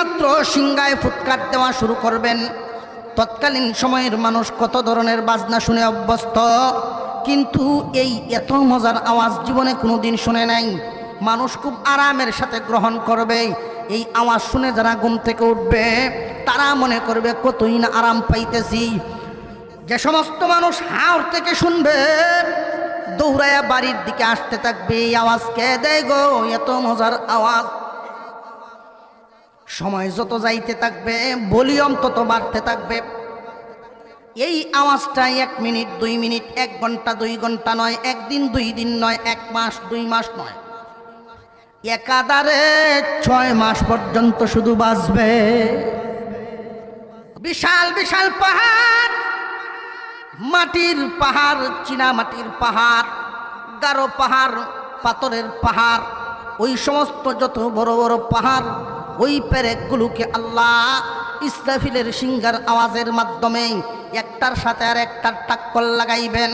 মাত্র সিংগায় ফুটকার দেওয়া শুরু করবেন। তৎকালীন সময়ের মানুষ কত ধরনের বাজনা শুনে অভ্যস্ত, কিন্তু এই এত মজার আওয়াজ জীবনে কোনো দিন শুনে নাই। মানুষ খুব আরামের সাথে গ্রহণ করবে, এই আওয়াজ শুনে যারা ঘুম থেকে উঠবে, তারা মনে করবে, কতই না আরাম পাইতেছি। যে সমস্ত মানুষ হাওড় থেকে শুনবে দৌড়ায়া বাড়ির দিকে আসতে থাকবে, এই আওয়াজ কে দেয় গো? এত মজার আওয়াজ। সময় যত যাইতে থাকবে, ভলিউম তত বাড়তে থাকবে। এই আওয়াজটা এক মিনিট, দুই মিনিট, এক ঘণ্টা, দুই ঘণ্টা নয়, একদিন, দুই দিন নয়, এক মাস, দুই মাস নয়। একাধারে ছয় মাস পর্যন্ত শুধু বাজবে। বিশাল বিশাল পাহাড়, মাটির পাহাড়, চীনা মাটির পাহাড়, গারো পাহাড়, পাথরের পাহাড়, ওই সমস্ত যত বড় বড় পাহাড় ওই প্যারেকগুলোকে আল্লাহ ইসরাফিলের সিঙ্গার আওয়াজের মাধ্যমে একটার সাথে আর একটার টাক্কর লাগাইবেন।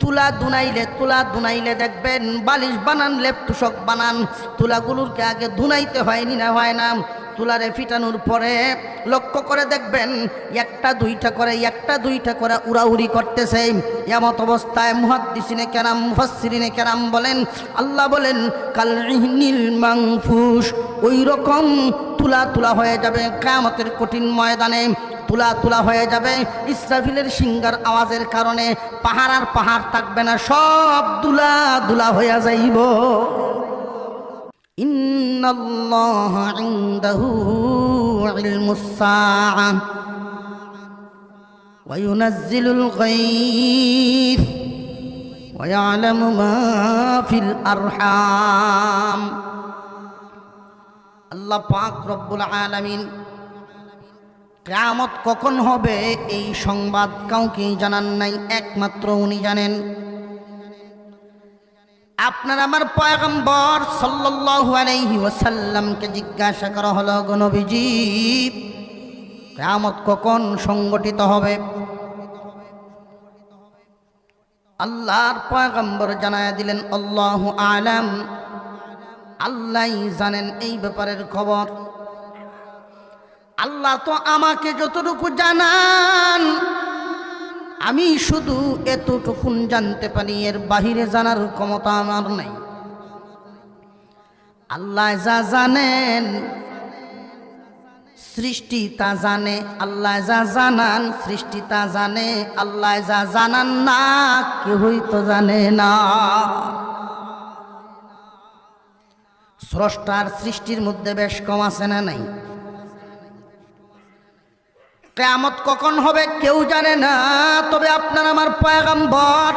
তুলা দুনাইলে তুলা দুনাইলে দেখবেন বালিশ বানান, লেপটুসক বানান, তুলাগুলোকে আগে দুনাইতে হয়নি না হয় না। তুলারে ফিটানোর পরে লক্ষ্য করে দেখবেন একটা দুইটা করে, একটা দুইটা করে উড়াউড়ি করতেছে। এমত অবস্থায় মুহাদ্দিসিনে কেরাম, মুফাসসিরিনে কেরাম বলেন, আল্লাহ বলেন, কাল নীল মাংফুস ওই রকম তুলা তুলা হয়ে যাবে কামতের কঠিন ময়দানে। তুলা তুলা হয়ে যাবে ইসরাফিলের সিঙ্গার আওয়াজের কারণে। পাহাড় আর পাহাড় থাকবে না, সব দুলা দুলা হইয়া যাইব। إن الله عنده علم الساعة وينزل الغيث ويعلم ما في الأرحام আল্লাহ পাক রব্বুল আলামিন কেয়ামত কখন হবে এই সংবাদ কাউকেই জানান নাই একমাত্র উনি জানেন আপনার আমার পয়গম্বর সাল্লাল্লাহু আলাইহি ওয়াসাল্লামকে জিজ্ঞাসা করা হলো গণবিজি কেয়ামত কখন সংগঠিত হবে? আল্লাহর পয়গম্বর জানায় দিলেন, আল্লাহু আলাম আল্লাহই জানেন এই ব্যাপারের খবর। আল্লাহ তো আমাকে যতটুকু জানান আমি শুধু এতটুকুন জানতে পারি, এর বাহিরে জানার ক্ষমতা আমার নেই। আল্লাহ যা জানেন, সৃষ্টি তা জানে, আল্লাহ যা জানান, সৃষ্টি তা জানে, আল্লাহ যা জানান না কেউই তো জানে না। স্রষ্টার সৃষ্টির মধ্যে বেশ কম আছে না নাই? কেয়ামত কখন হবে কেউ জানে না, তবে আপনার আমার পয়গম্বর।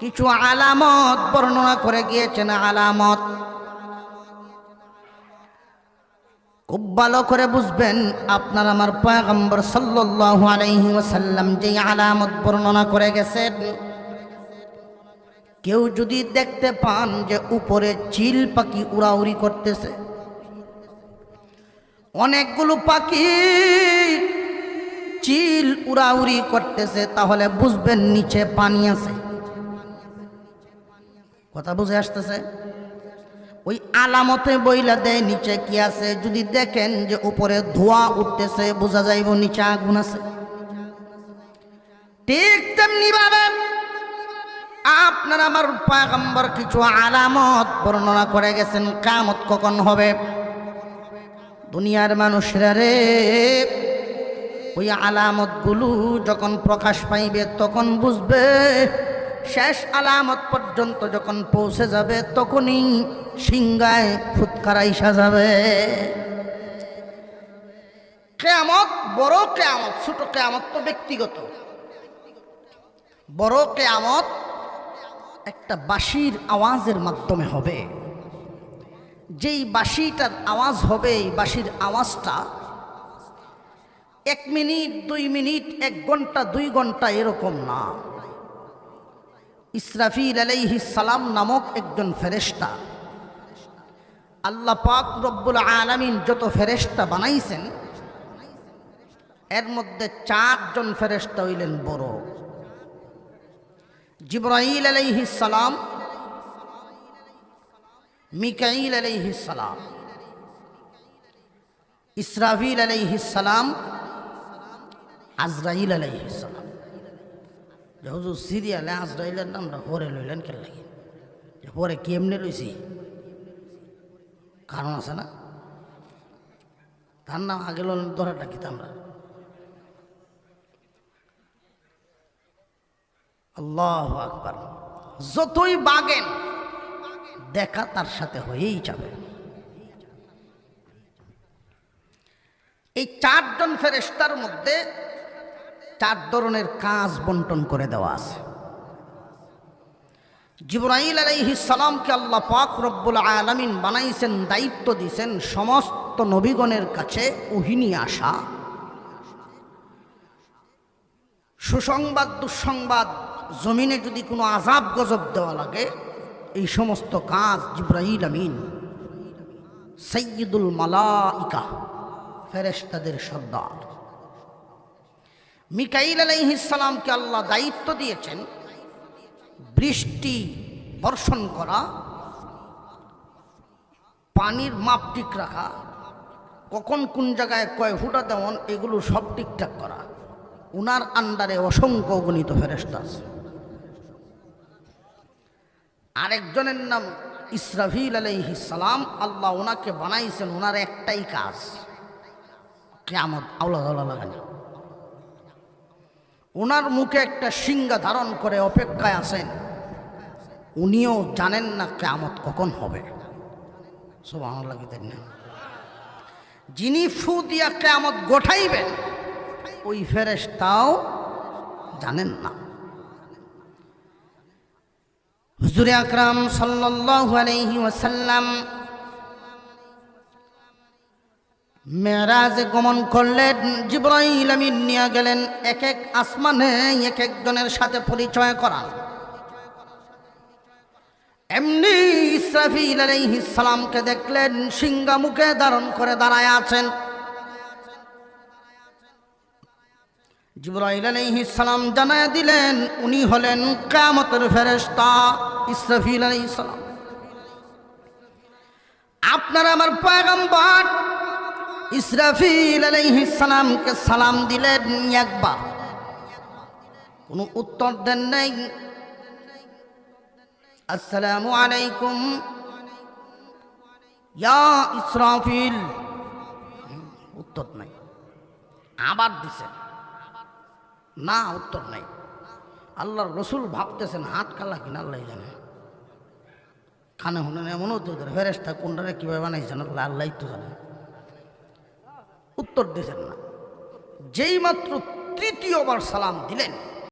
কিছু আলামত বর্ণনা করে গিয়েছেন, আলামত। খুব ভালো করে বুঝবেন, আপনার আমার পয়গম্বর সাল্লাল্লাহু আলাইহি ওয়াসাল্লাম যে আলামত বর্ণনা করে গেছেন। কেউ যদি দেখতে পান যে উপরে চিল পাখি উড়াউড়ি করতেছে অনেকগুলো পাখি চিল উড়াউড়ি করতেছে, তাহলে বুঝবেন নিচে পানি আছে। কথা বুঝে আসতেছে? ওই আলামতে বইলা দেয়, নিচে কি আছে? যদি দেখেন যে উপরে ধোঁয়া উঠতেছে, বোঝা যাইব নিচে আগুন আছে। ঠিক তেমনি ভাবে আপনার আমার পাগম্বর কিছু আলামত বর্ণনা করে গেছেন, কামত কখন হবে? দুনিয়ার মানুষরা রে, ওই আলামতগুলো যখন প্রকাশ পাইবে, তখন বুঝবে, শেষ আলামত পর্যন্ত যখন পৌঁছে যাবে, তখনই সিংগায় ফুৎকারাই সাজাবে কেয়ামত বড় কেয়ামত, ছোট কেয়ামত তো ব্যক্তিগত। বড় কেয়ামত একটা বাঁশির আওয়াজের মাধ্যমে হবে। যেই বাঁশিটার আওয়াজ হবে, এই বাঁশির আওয়াজটা এক মিনিট, দুই মিনিট, এক ঘণ্টা, দুই ঘণ্টা এরকম না। ইসরাফিল আলাইহিস সালাম নামক একজন ফেরেস্তা আল্লাহ পাক রব্বুল আলামিন যত ফেরেস্তা বানাইছেন, এর মধ্যে চারজন ফেরেস্তা হইলেন বড়। জিব্রাইল আলাইহিস সালাম মিকাইল আলাইহিস সালাম। ইসরাফিল আলাইহিসালাম আজরাইল আলাইহিসালাম যে হুজুর সিরিয়ালে আজরাইলের নামটা হরে লইলেন কেন লাগে? যে হরে কেমনে লইছি? কারণ আছে না? তার নাম আগে লোন ধরাটা কি আমরা আল্লাহ আকবার। যতই বাগেন দেখা তার সাথে হয়েই যাবে। এই চারজন ফেরেস্তার মধ্যে চার ধরনের কাজ বন্টন করে দেওয়া আছে। জিব্রাইল আলাইহিস সালামকে আল্লাহ পাক রব্বুল আলামিন বানাইছেন, দায়িত্ব দিয়েছেন সমস্ত নবীগণের কাছে উহিনী আসা। সুসংবাদ, দুঃসংবাদ, জমিনে যদি কোনো আজাব গজব দেওয়া লাগে এই সমস্ত কাজ জিব্রাইল আমিন সৈয়দুল মালাইকা, ফেরেশতাদের সর্দার। মিকাইল আলাইহিসালামকে আল্লাহ দায়িত্ব দিয়েছেন বৃষ্টি বর্ষণ করা, পানির মাপ ঠিক রাখা, কখন কোন জায়গায় কয় ফুটা দেওয়ান, এগুলো সব ঠিকঠাক করা। উনার আন্ডারে অসংখ্য গণিত ফেরেস্তা আছে। আরেকজনের নাম ইসরাফিল আলাইহি সালাম, আল্লাহ ওনাকে বানাইছেন ওনার একটাই কাজ। আওলা দাওলা লাগানো। ওনার মুখে একটা সিংহা ধারণ করে অপেক্ষায় আছেন। উনিও জানেন না কেমত কখন হবে। সব আমার না। যিনি ফু দিয়া কেমত গোঠাইবেন, ওই ফেরেশতাও জানেন না। হুজুরে আকরাম সাল্লাল্লাহু আলাইহি ওয়াসাল্লাম মেরাজে গমন করলেন, জিব্রাইল আমিন নিয়ে গেলেন, এক এক আসমানে এক একজনের সাথে পরিচয় করান এমনি ইসরাফিল সালামকে দেখলেন সিংহা মুখে ধারণ করে দাঁড়ায় আছেন। আলাইহিস সালাম জানায় দিলেন, উনি হলেন কিয়ামতের ফেরেশতা। ইসরাফিল আলাইহিস সালাম। আপনারা আমার পয়গম্বর ইসরাফিল আলাইহিস সালামকে সালাম দিলেন একবার। কোনো উত্তর দেন নাই। আসসালামু আলাইকুম। ইয়া ইসরাফিল। উত্তর নাই। আবার দিছেন। না, উত্তর নাই। আল্লাহর রসুল ভাবতেছেন, হাত কালা কিনা আল্লাহ জানে। খানে হুনে এমন হতে হতে ফেরেস্তা কোনটারে কীভাবে বানাইছেন, আল্লাহ আল্লাহ তো জানে। উত্তর দিয়েছেন না। যেই মাত্র তৃতীয়বার সালাম দিলেন